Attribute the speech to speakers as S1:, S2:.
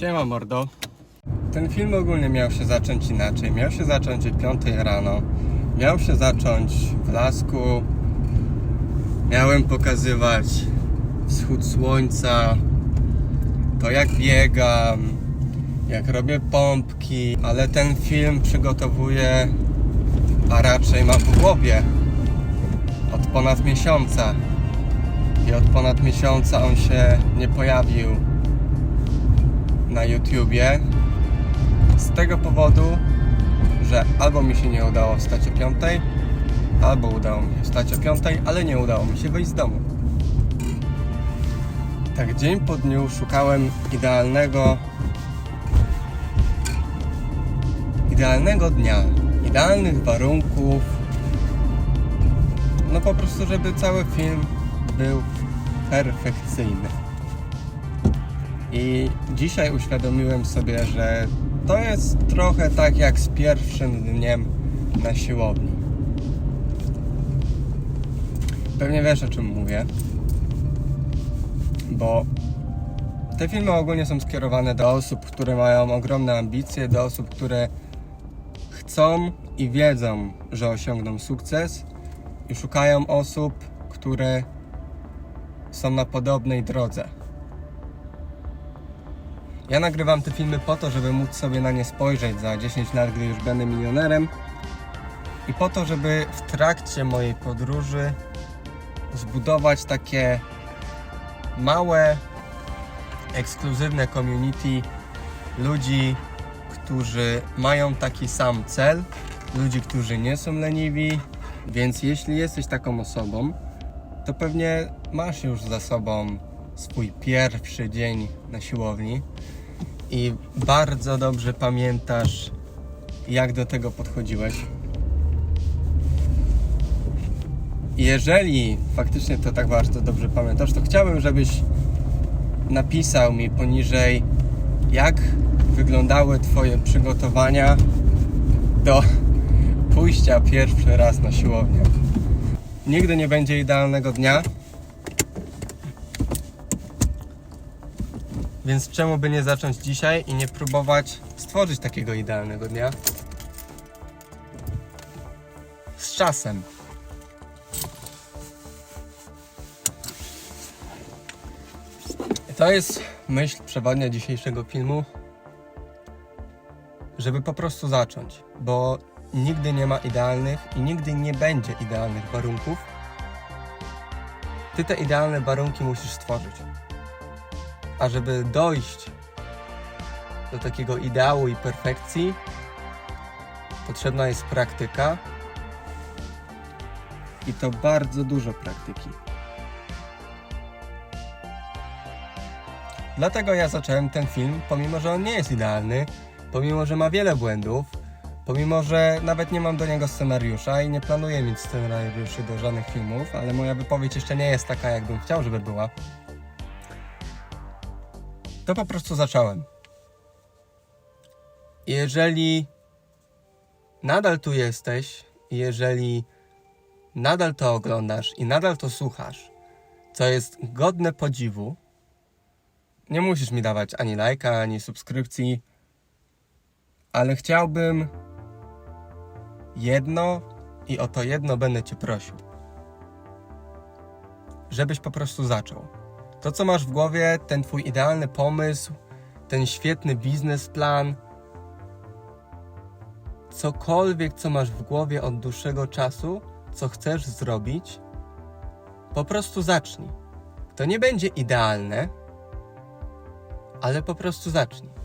S1: Siema mordo. Ten film ogólnie miał się zacząć inaczej. Miał się zacząć o 5 rano. Miał się zacząć w lasku. Miałem pokazywać wschód słońca, to jak biegam, jak robię pompki, ale ten film przygotowuję, a raczej mam w głowie od ponad miesiąca. I od ponad miesiąca on się nie pojawił na YouTubie z tego powodu, że albo mi się nie udało wstać o 5, albo udało mi się wstać o 5, ale nie udało mi się wyjść z domu. Tak dzień po dniu szukałem idealnego idealnego dnia, idealnych warunków. No po prostu, żeby cały film był perfekcyjny. I dzisiaj uświadomiłem sobie, że to jest trochę tak jak z pierwszym dniem na siłowni. Pewnie wiesz o czym mówię, bo te filmy ogólnie są skierowane do osób, które mają ogromne ambicje, do osób, które chcą i wiedzą, że osiągną sukces i szukają osób, które są na podobnej drodze. Ja nagrywam te filmy po to, żeby móc sobie na nie spojrzeć za 10 lat, gdy już będę milionerem. I po to, żeby w trakcie mojej podróży zbudować takie małe, ekskluzywne community ludzi, którzy mają taki sam cel, ludzi, którzy nie są leniwi, więc jeśli jesteś taką osobą, to pewnie masz już za sobą swój pierwszy dzień na siłowni i bardzo dobrze pamiętasz, jak do tego podchodziłeś. Jeżeli faktycznie to tak bardzo dobrze pamiętasz, to chciałbym, żebyś napisał mi poniżej, jak wyglądały Twoje przygotowania do pójścia pierwszy raz na siłownię. Nigdy nie będzie idealnego dnia. Więc czemu by nie zacząć dzisiaj i nie próbować stworzyć takiego idealnego dnia? Z czasem. To jest myśl przewodnia dzisiejszego filmu, żeby po prostu zacząć, bo nigdy nie ma idealnych i nigdy nie będzie idealnych warunków. Ty te idealne warunki musisz stworzyć. A żeby dojść do takiego ideału i perfekcji, potrzebna jest praktyka i to bardzo dużo praktyki. Dlatego ja zacząłem ten film, pomimo że on nie jest idealny, pomimo że ma wiele błędów, pomimo że nawet nie mam do niego scenariusza i nie planuję mieć scenariuszy do żadnych filmów, ale moja wypowiedź jeszcze nie jest taka, jakbym chciał, żeby była. To po prostu zacząłem. Jeżeli nadal tu jesteś, jeżeli nadal to oglądasz i nadal to słuchasz, co jest godne podziwu, nie musisz mi dawać ani lajka, ani subskrypcji, ale chciałbym jedno i o to jedno będę Cię prosił. Żebyś po prostu zaczął. To, co masz w głowie, ten Twój idealny pomysł, ten świetny biznesplan, cokolwiek, co masz w głowie od dłuższego czasu, co chcesz zrobić, po prostu zacznij. To nie będzie idealne, ale po prostu zacznij.